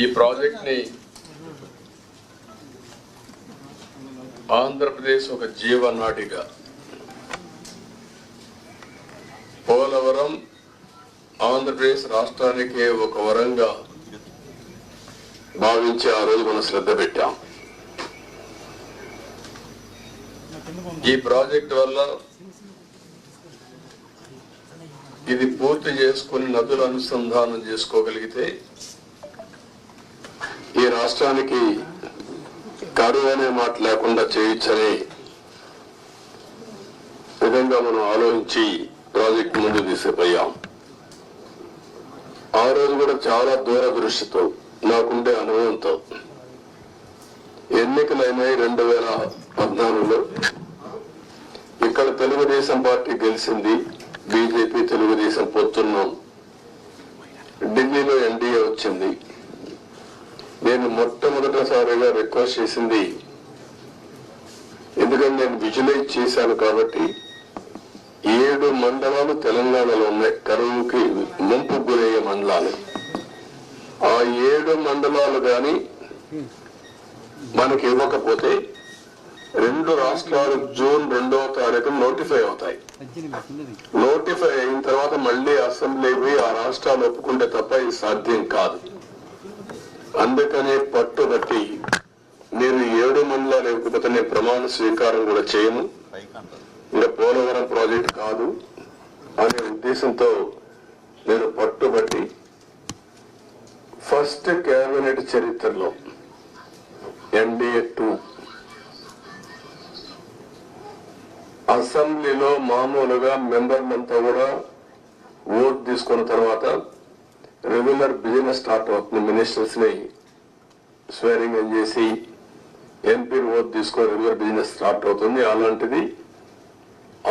ఈ ప్రాజెక్ట్ని ఆంధ్రప్రదేశ్ ఒక జీవనాడిగా. పోలవరం ఆంధ్రప్రదేశ్ రాష్ట్రానికి ఒక వరంగా భావించి ఆ రోజు మనం శ్రద్ధ పెట్టాం. ఈ ప్రాజెక్ట్ వల్ల ఇది పూర్తి చేసుకుని నదులు అనుసంధానం చేసుకోగలిగితే ఈ రాష్ట్రానికి కరువు అనే మాట లేకుండా చేయించని విధంగా మనం ఆలోచించి ప్రాజెక్ట్ ముందు తీసుకుపోయాం. ఆ రోజు కూడా చాలా దూరదృష్టితో నాకుండే అనుభవంతో ఎన్నికలైనాయి రెండు వేల పద్నాలుగులో ఇక్కడ తెలుగుదేశం పార్టీ గెలిచింది బీజేపీ తెలుగుదేశం పొత్తున్నాం ఢిల్లీలో ఎన్డీఏ వచ్చింది. నేను మొట్టమొదటిసారిగా రిక్వెస్ట్ చేసింది ఎందుకంటే నేను విజువలైజ్ చేశాను కాబట్టి ఏడు మండలాలు తెలంగాణలో ఉన్నాయి. కరువుకి ముంపు గురయ్యే మండలాలు. ఆ ఏడు మండలాలు గాని మనకి ఇవ్వకపోతే రెండు రాష్ట్రాలు జూన్ రెండవ తారీఖు నోటిఫై అవుతాయి. నోటిఫై అయిన తర్వాత మళ్ళీ అసెంబ్లీ పోయి ఆ రాష్ట్రాలు ఒప్పుకుంటే తప్ప ఇది సాధ్యం కాదు. అందుకనే పట్టుబట్టి మీరు ఏడు మండలాలు ఇవ్వకపోతే నేను ప్రమాణ స్వీకారం కూడా చేయను. ఇంకా పోలవరం ప్రాజెక్ట్ కాదు అనే ఉద్దేశంతో నేను పట్టుబట్టి ఫస్ట్ కేబినెట్ చరిత్రలో ఎన్డీఏ టూ అసెంబ్లీలో మామూలుగా మెంబర్లంతా కూడా ఓట్ తీసుకున్న తర్వాత రెగ్యులర్ బిజినెస్ స్టార్ట్ అవుతుంది మినిస్టర్స్ని స్వేరింగ్ అని చేసి ఎంపీ ఓట్ తీసుకొని రెగ్యులర్ బిజినెస్ స్టార్ట్ అవుతుంది అలాంటిది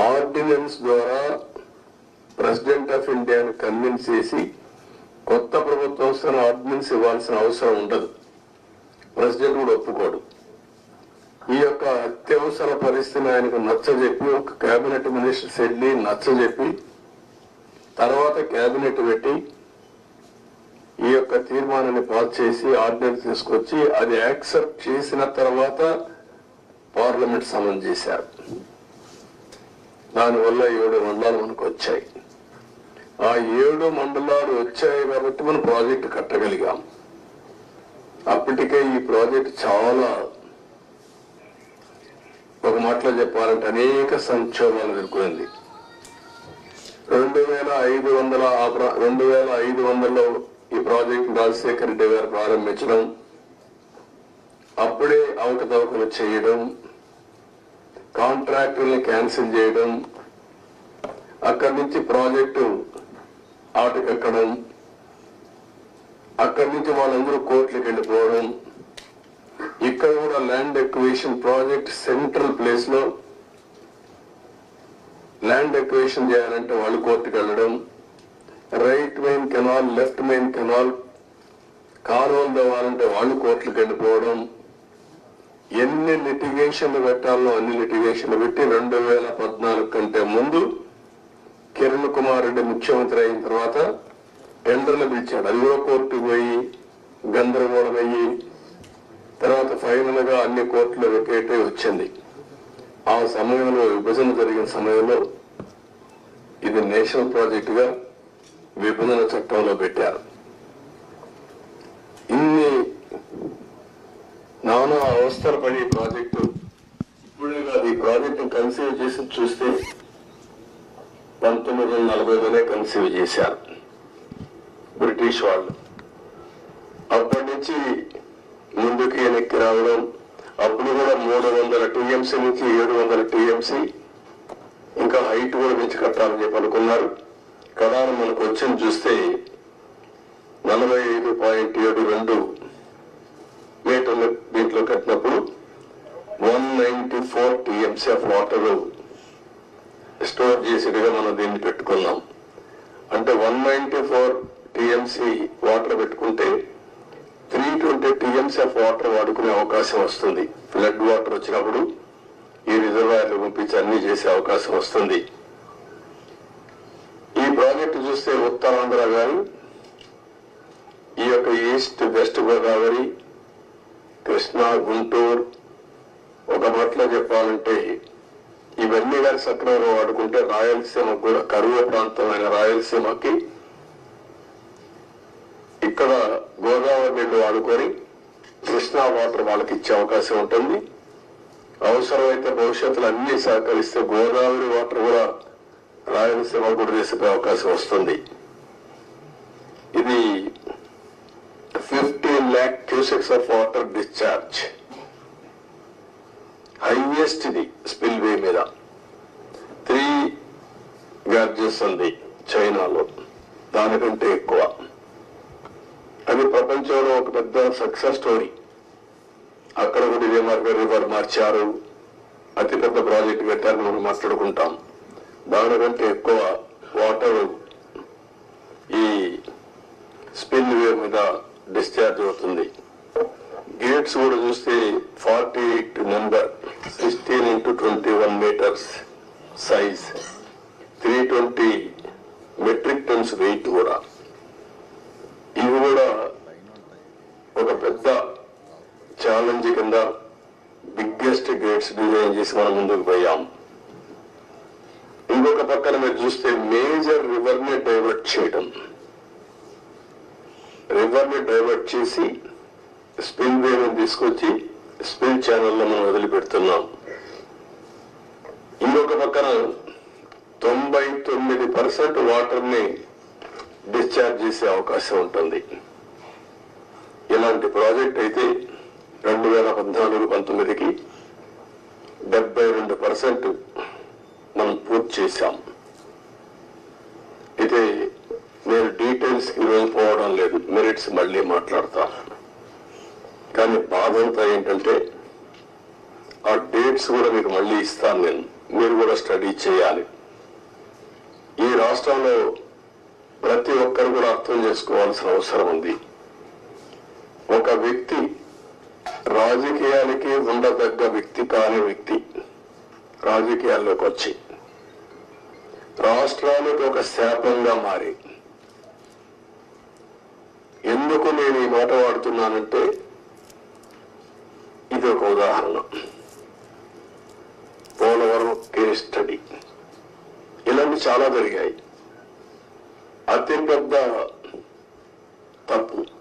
ఆర్డినెన్స్ ద్వారా ప్రెసిడెంట్ ఆఫ్ ఇండియాని కన్విన్స్ చేసి కొత్త ప్రభుత్వం వస్తున్న ఆర్డినెన్స్ ఇవ్వాల్సిన అవసరం ఉండదు. ప్రెసిడెంట్ కూడా ఒప్పుకోడు. ఈ యొక్క అత్యవసర పరిస్థితిని ఆయనకు నచ్చజెప్పి ఒక కేబినెట్ మినిస్టర్స్ వెళ్ళి నచ్చజెప్పి తర్వాత కేబినెట్ పెట్టి యొక్క తీర్మానాన్ని పాస్ చేసి ఆర్డినెన్స్ తీసుకొచ్చి అది యాక్సెప్ట్ చేసిన తర్వాత పార్లమెంట్ సమన్ చేశారు. దానివల్ల ఏడు మండలాలు మనకు వచ్చాయి. ఆ ఏడు మండలాలు వచ్చాయి కాబట్టి మనం ప్రాజెక్ట్ కట్టగలిగాం. అప్పటికే ఈ ప్రాజెక్ట్ చాలా ఒక మాటలో చెప్పాలంటే అనేక సంక్షోభాలు ఎదుర్కొంది. రెండు వేల ఐదు వందల రెండు వేల ఐదు వందల ఈ ప్రాజెక్ట్ రాజశేఖర రెడ్డి గారు ప్రారంభించడం అప్పుడే అవకతవకలు చేయడం కాంట్రాక్టుల్ని క్యాన్సిల్ చేయడం అక్కడి నుంచి ప్రాజెక్టు ఆటకెక్కడం అక్కడి నుంచి వాళ్ళందరూ కోర్టులకు వెళ్ళిపోవడం ఇక్కడ కూడా ల్యాండ్ ఎక్వేషన్ ప్రాజెక్ట్ సెంట్రల్ ప్లేస్లో ల్యాండ్ ఎక్వేషన్ చేయాలంటే వాళ్ళు కోర్టుకు వెళ్ళడం right main canal left main canal కాలువలు తవ్వాలంటే వాళ్ళు కోర్టులకు వెళ్ళిపోవడం ఎన్ని లిటిగేషన్లు పెట్టాలో అన్ని లిటిగేషన్లు పెట్టి రెండు వేల పద్నాలుగు కంటే ముందు కిరణ్ కుమార్ రెడ్డి ముఖ్యమంత్రి అయిన తర్వాత టెండర్లు పిలిచాడు. అది కూడా కోర్టుకు పోయి గందరగోళం అయ్యి తర్వాత ఫైనల్గా అన్ని కోర్టులు వెకేట్ వచ్చింది. ఆ సమయంలో విభజన జరిగిన సమయంలో ఇది నేషనల్ ప్రాజెక్టుగా గా విభజన చట్టంలో పెట్టారు. ఇన్ని నానా అవస్థలు పడి ప్రాజెక్టు. ఇప్పుడు కాదు ఈ ప్రాజెక్టు కన్సీవ్ చేసి చూస్తే పంతొమ్మిది వందల నలభైలోనే కన్సీవ్ చేశారు బ్రిటిష్ వాళ్ళు. అప్పటి నుంచి ముందుకి వెనక్కి రావడం అప్పుడు కూడా మూడు వందల టీఎంసీ నుంచి ఏడు వందల టీఎంసీ ఇంకా హైట్ కూడా పెంచి కట్టాలని చెప్పి అనుకున్నారు. కడాన మనకు వచ్చింది చూస్తే నలభై ఐదు పాయింట్ ఏడు రెండు మీటర్లు దీంట్లో కట్టినప్పుడు one ninety four TMC of water store చేసేట్టుగా మనం దీన్ని పెట్టుకున్నాం. అంటే one ninety four TMC water పెట్టుకుంటే three twenty TMC of water వాడుకునే అవకాశం వస్తుంది. ఫ్లడ్ వాటర్ వచ్చినప్పుడు ఈ రిజర్వాయర్లు పంపించి అన్ని చేసే అవకాశం వస్తుంది. ఈ ప్రాజెక్టు చూస్తే ఉత్తరాంధ్ర గాని ఈ యొక్క ఈస్ట్ వెస్ట్ గోదావరి కృష్ణా గుంటూరు ఒక మాటలో చెప్పాలంటే ఇవన్నీ కానీ సక్రమంగా వాడుకుంటే రాయలసీమ కూడా కరువు ప్రాంతమైన రాయలసీమకి ఇక్కడ గోదావరి నీళ్ళు వాడుకొని కృష్ణా వాటర్ వాళ్ళకి ఇచ్చే అవకాశం ఉంటుంది. అవసరమైతే భవిష్యత్తులో అన్ని సహకరిస్తే గోదావరి వాటర్ కూడా రాయలసీమ కూడా తీసుకునే అవకాశం వస్తుంది. ఇది fifteen lakh cusecs of water discharge. Highest ఇది స్పిల్ వే మీద. త్రీ గార్జెస్ ఉంది చైనాలో. దానికంటే ఎక్కువ. అది ప్రపంచంలో ఒక పెద్ద సక్సెస్ స్టోరీ. అక్కడ కూడా ఇదే మార్గ రివర్ మార్చారు. అతి పెద్ద ప్రాజెక్ట్ కట్టారని మనం మాట్లాడుకుంటాం. దానికంటే ఎక్కువ వాటర్ ఈ స్పిల్ వే మీద డిశ్చార్జ్ అవుతుంది. గేట్స్ కూడా చూస్తే forty eight number sixteen into twenty one metres size three twenty metric tons weight కూడా. ఇవి కూడా ఒక పెద్ద ఛాలెంజ్ కింద బిగ్గెస్ట్ గేట్స్ డిజైన్ చేసి మనం ముందుకు పోయాం. పక్కన మీరు చూస్తే మేజర్ రివర్ని డైవర్ట్ చేయడం రివర్ని డైవర్ట్ చేసి స్పిల్ వేని తీసుకొచ్చి స్పిల్ ఛానల్లో మనం వదిలిపెడుతున్నాం. ఇంకొక పక్కన తొంభై తొమ్మిది పర్సెంట్ వాటర్ని డిశ్చార్జ్ చేసే అవకాశం ఉంటుంది. ఇలాంటి ప్రాజెక్ట్ అయితే రెండు వేల పద్నాలుగు పంతొమ్మిదికి డెబ్బై రెండు పర్సెంట్ మనం పూర్తి చేశాం. అయితే నేను డీటెయిల్స్కి ఈరోజు పోవడం లేదు. మెరిట్స్ మళ్ళీ మాట్లాడతా. కానీ బాధ అంతా ఏంటంటే ఆ డేట్స్ కూడా మీకు మళ్ళీ ఇస్తాను నేను. మీరు కూడా స్టడీ చేయాలి. ఈ రాష్ట్రంలో ప్రతి ఒక్కరు కూడా అర్థం చేసుకోవాల్సిన అవసరం ఉంది. ఒక వ్యక్తి రాజకీయానికి ఉండదగ్గ వ్యక్తి కాని వ్యక్తి రాజకీయాల్లోకి వచ్చి. రాష్ట్రానికి ఒక శాపంగా మారి. ఎందుకు నేను ఈ మాట వాడుతున్నానంటే ఇది ఒక ఉదాహరణ. Polavaram case study. ఇలాంటి చాలా జరిగాయి. అతి పెద్ద తప్పు.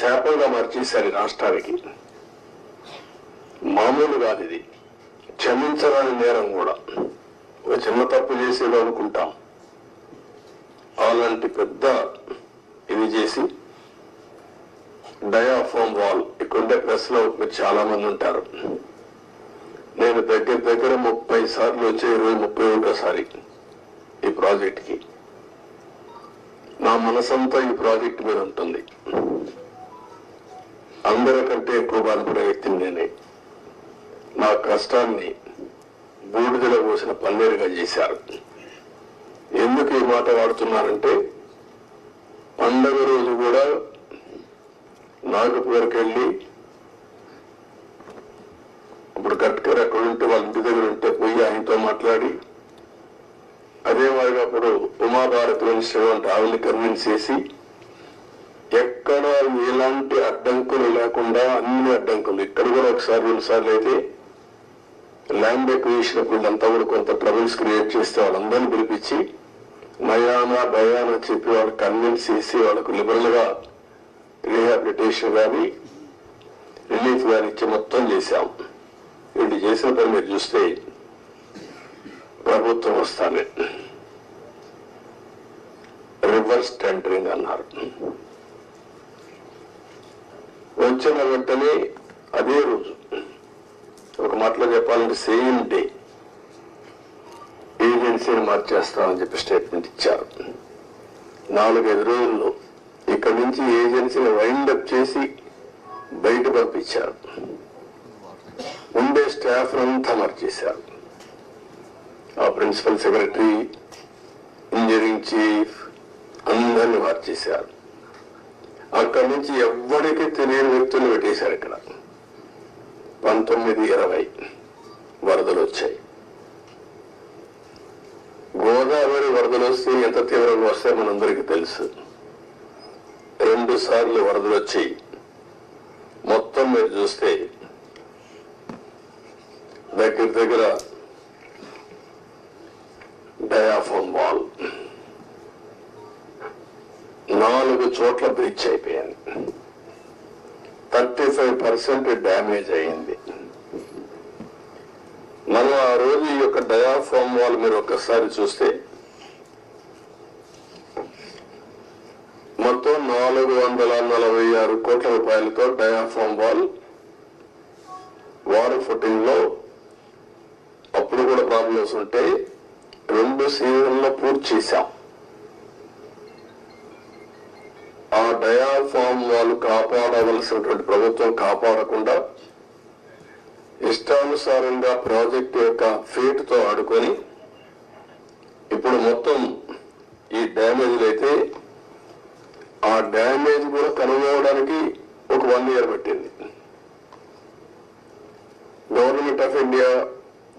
శాపంగా మార్చేశారు రాష్ట్రానికి. మామూలు కాదు ఇది. క్షమించరాని నేరం కూడా. ఒక చిన్న తప్పు చేసేది అనుకుంటాం. అలాంటి పెద్ద ఇది చేసి డయాఫామ్ వాల్. ఇక్కడుండే ప్రెస్లో మీరు చాలా మంది ఉంటారు. నేను దగ్గర దగ్గర ముప్పై సార్లు వచ్చే ఇరవై ముప్పై ఒకసారి ఈ ప్రాజెక్ట్కి. నా మనసంతా ఈ ప్రాజెక్ట్ మీద ఉంటుంది. అందరికంటే ఎక్కువ బాధపడే వ్యక్తిని నేనే. నా కష్టాన్ని బూడిదలో పోసిన పన్నీరుగా చేశారు. ఎందుకు ఈ మాట వాడుతున్నారంటే పండగ రోజు కూడా నాగపూర్కి వెళ్ళి ఇప్పుడు గట్కర్ అక్కడ ఉంటే వాళ్ళ ఇంటి దగ్గర ఉంటే పోయి ఆయనతో మాట్లాడి అదే మాదిరిగా అప్పుడు ఉమాభారతి మినిస్టర్ అంటే ఆవిడని కన్విన్స్ చేసి ఎక్కడ ఎలాంటి అడ్డంకులు లేకుండా అన్ని అడ్డంకులు. ఇక్కడ కూడా ఒకసారి రెండు సార్లు అయితే ల్యాండ్ ఎక్విజిషన్ వీళ్ళంతా కూడా కొంత ట్రబుల్స్ క్రియేట్ చేస్తే వాళ్ళందరినీ పిలిపించి నయానా భయానా చెప్పి వాళ్ళకి కన్విన్స్ చేసి వాళ్ళకు లిబరల్గా రీహాబిలిటేషన్ కానీ రిలీఫ్ కానీ ఇచ్చి మొత్తం చేశాం. వీళ్ళు చేసిన పని మీరు చూస్తే ప్రభుత్వం వస్తానే రివర్స్ టెండరింగ్ అన్నారు. వచ్చిన వెంటనే అదే రోజు ఒక మాటలో చెప్పాలంటే సేమ్ డే ఏజెన్సీని మార్చేస్తామని చెప్పి స్టేట్మెంట్ ఇచ్చారు. నాలుగైదు రోజుల్లో ఇక్కడ నుంచి ఏజెన్సీని వైండప్ చేసి బయట పంపించారు. ఉండే స్టాఫ్ అంతా మార్చేశారు. ఆ ప్రిన్సిపల్ సెక్రటరీ ఇంజనీరింగ్ చీఫ్ అందరిని మార్చేశారు. అక్కడి నుంచి ఎవ్వడికి తెలియని వ్యక్తులు పెట్టేశారు ఇక్కడ. పంతొమ్మిది ఇరవై వరదలు వచ్చాయి. గోదావరి వరదలు వస్తే ఎంత తీవ్రంగా వస్తాయో మనందరికీ తెలుసు. రెండు సార్లు వరదలు వచ్చి మొత్తం మీరు చూస్తే దగ్గర దగ్గర డయాఫోన్ వాల్. నాలుగు చోట్ల బ్రిడ్జ్ అయిపోయింది. థర్టీ ఫైవ్ పర్సెంట్ డ్యామేజ్ అయింది. మనం ఆ రోజు ఈ యొక్క డయాఫామ్ వాల్ మీరు ఒక్కసారి చూస్తే మొత్తం నాలుగు వందల నలభై ఆరు కోట్ల రూపాయలతో డయాఫామ్ వాల్ వారు ఫుటింగ్లో అప్పుడు కూడా ప్రాబ్లమ్స్ ఉంటాయి రెండు సీజన్లో పూర్తి చేశాం. ఆ డయాఫామ్ వాళ్ళు కాపాడవలసినటువంటి ప్రభుత్వం కాపాడకుండా ఇష్టానుసారంగా ప్రాజెక్ట్ యొక్క ఫేట్తో ఆడుకొని ఇప్పుడు మొత్తం ఈ డ్యామేజ్లు అయితే ఆ డ్యామేజ్ కూడా కనుగొనడానికి ఒక వన్ ఇయర్ పట్టింది. గవర్నమెంట్ ఆఫ్ ఇండియా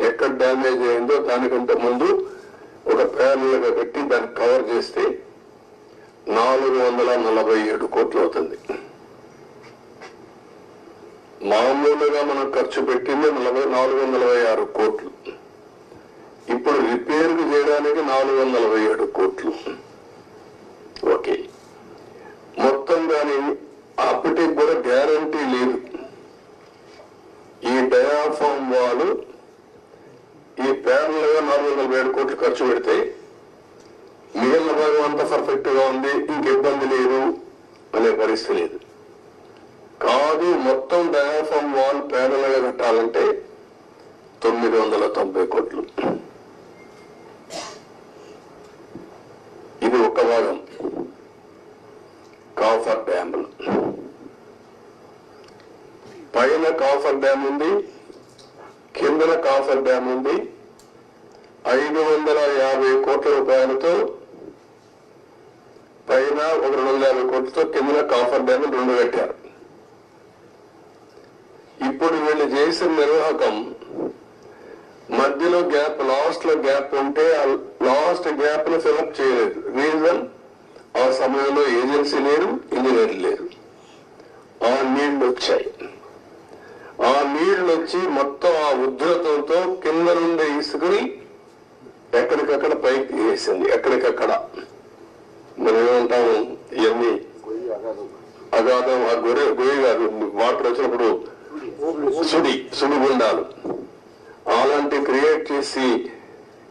ఎక్కడ డ్యామేజ్ అయిందో దానికంటే ముందు ఒక ప్యానల్గా పెట్టి దాన్ని కవర్ చేస్తే నాలుగు వందల నలభై ఏడు కోట్లు అవుతుంది. మామూలుగా మనం ఖర్చు పెట్టింది నలభై నాలుగు వందల ఆరు కోట్లు. ఇప్పుడు రిపేర్ చేయడానికి నాలుగు వందల ఏడు కోట్లు. నాలుగు కోట్లు ఖర్చు పెడితే మిగిలిన భాగం అంతా పర్ఫెక్ట్గా ఉంది ఇంక ఇబ్బంది లేదు అనే పరిస్థితి లేదు. కాదు మొత్తం డయాఫామ్ వాల్ ప్యానల్ కట్టాలంటే తొమ్మిది వందల తొంభై కోట్లు. ఇది ఒక భాగం. కాఫర్ డ్యాములు పైన కాఫర్ డ్యామ్ ఉంది కిందన కాఫర్ డ్యామ్ ఉంది ఐదు వందల యాభై కోట్ల రూపాయలతో పైన ఒక రెండు వందల యాభై కోట్లతో కిందన కాఫర్ డ్యామ్ రెండు కట్టారు. ఇప్పుడు వీళ్ళు చేసిన నిర్వాహకం మధ్యలో గ్యాప్ లాస్ట్లో గ్యాప్ ఉంటే ఆ లాస్ట్ గ్యాప్ను ఫిలప్ చేయలేదు. రీజన్ ఆ సమయంలో ఏజెన్సీ లేరు ఇంజనీర్ లేరు. ఆ నీళ్ళు వచ్చాయి. ఆ నీళ్ళు వచ్చి మొత్తం ఆ ఉధృతంతో కింద నుండి ఇసుకుని ఎక్కడికక్కడ పైకి తీసేసింది. ఎక్కడికక్కడ? మనం ఏమంటాము? ఇవన్నీ అగాధం. ఆ గొర్రె గొయ్యి కాదు. వాటర్ వచ్చినప్పుడు సుడి సుడిగుండాలు అలాంటి క్రియేట్ చేసి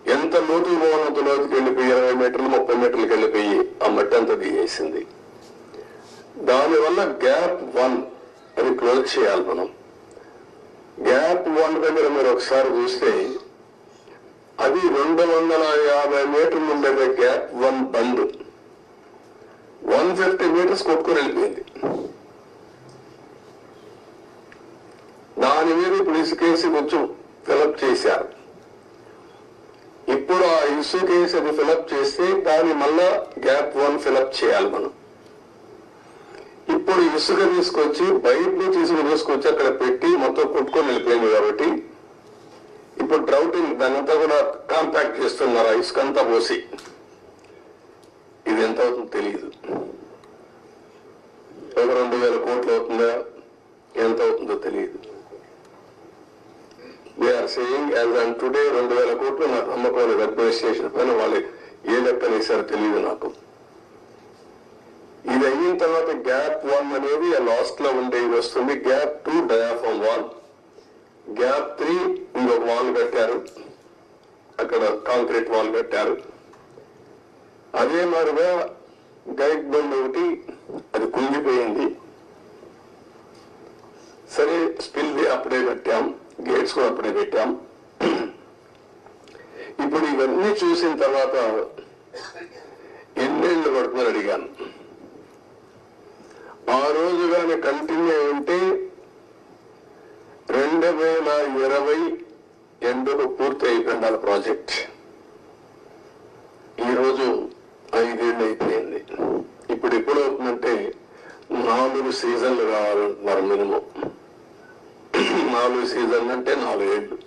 ఎంత లోతు పోవాలంత లోతుకి వెళ్ళిపోయి ఇరవై మీటర్లు ముప్పై మీటర్లకు వెళ్ళిపోయి ఆ మట్టి అంతా దిగేసింది దానివల్ల గ్యాప్ వన్ అది క్లోజ్ చేయాలి మనం. గ్యాప్ వన్ దగ్గర మీరు ఒకసారి చూస్తే అది రెండు వందల యాభై మీటర్లు ఉండే gap one bund one fifty metres కొట్టుకొని వెళ్ళిపోయింది. దాని మీద ఇప్పుడు ఇసుకేసి కొంచెం ఫిలప్ చేశారు. ఇప్పుడు ఆ ఇసుకేసి అది ఫిలప్ చేస్తే దాని మళ్ళా గ్యాప్ వన్ ఫిలప్ చేయాలి మనం. ఇప్పుడు ఇసుక తీసుకొచ్చి బయట నుంచి ఇసుక తీసుకొచ్చి అక్కడ పెట్టి మొత్తం కొట్టుకొని వెళ్ళిపోయింది కాబట్టి ఇప్పుడు డ్రౌటింగ్ దాని కూడా కాంపాక్ట్ చేస్తున్నారు ఆ ఇసుక అంతా పోసి. ఇది ఎంత అవుతుందో తెలియదు ఒక రెండు వేల కోట్లు అవుతుందా? ఎంత అవుతుందో తెలియదు they are saying as on today రెండు వేల కోట్లు నాకు నమ్మకం లేదు. అడ్మినిస్ట్రేషన్ పైన వాళ్ళు ఏ లెక్కనేసారో తెలియదు నాకు. ఇది అయిన తర్వాత గ్యాప్ వన్ అనేది లాస్ట్లో ఉండేది వస్తుంది. Gap two diaphragm one gap three ఇంకొక వాల్ కట్టారు. అక్కడ కాంక్రీట్ వాల్ కట్టారు. అదే మాదిరిగా గైడ్ బండ్ ఒకటి అది కుంగిపోయింది. సరే స్పిల్ అప్పుడే కట్టాం. గేట్స్ కూడా అప్పుడే పెట్టాం ఇప్పుడు ఇవన్నీ చూసిన తర్వాత ఎన్నేళ్ళు పడుతుందని అడిగాను. ఆ రోజు కానీ కంటిన్యూ ఉంటే రెండు వేల ఇరవై ఎండుకు పూర్తి అయిపోయింది ప్రాజెక్ట్. ఈరోజు ఐదేళ్ళు అయిపోయింది ఇప్పుడు ఎప్పుడు అవుతుందంటే నాలుగు సీజన్లు కావాలంటున్నారు మినిమం. నాలుగు సీజన్లు అంటే నాలుగేళ్ళు.